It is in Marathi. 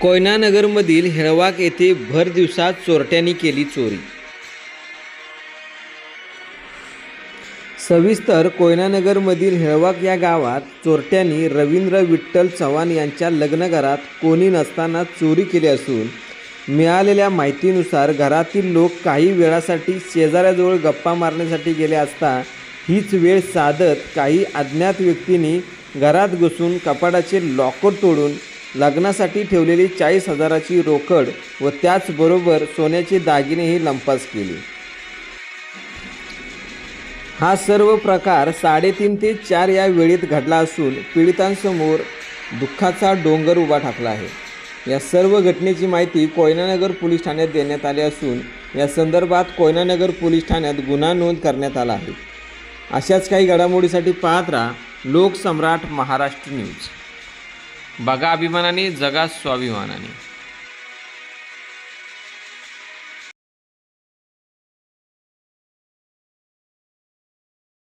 कोयनानगरमधील हेळवाक येथे भर दिवसात चोरट्यांनी केली चोरी. सविस्तर कोयनानगरमधील हेळवाक या गावात चोरट्यांनी रवींद्र विठ्ठल चव्हाण यांच्या लग्नघरात कोणी नसताना चोरी केली असून मिळालेल्या माहितीनुसार घरातील लोक काही वेळासाठी शेजाऱ्याजवळ गप्पा मारण्यासाठी गेले असता हीच वेळ साधत काही अज्ञात व्यक्तींनी घरात घुसून कपाटाचे लॉकर तोडून लग्नासाठी ठेवलेली चाळीस हजाराची रोकड व त्याचबरोबर सोन्याचे दागिनेही लंपास केले. हा सर्व प्रकार साडेतीन ते चार या वेळेत घडला असून पीडितांसमोर दुःखाचा डोंगर उभा ठाकला आहे. या सर्व घटनेची माहिती कोयनानगर पोलीस ठाण्यात देण्यात आली असून या संदर्भात कोयनानगर पोलीस ठाण्यात गुन्हा नोंद करण्यात आला आहे. अशाच काही घडामोडीसाठी पाहत राहा लोकसम्राट महाराष्ट्र न्यूज. बघा अभिमानाने जगा स्वाभिमानाने.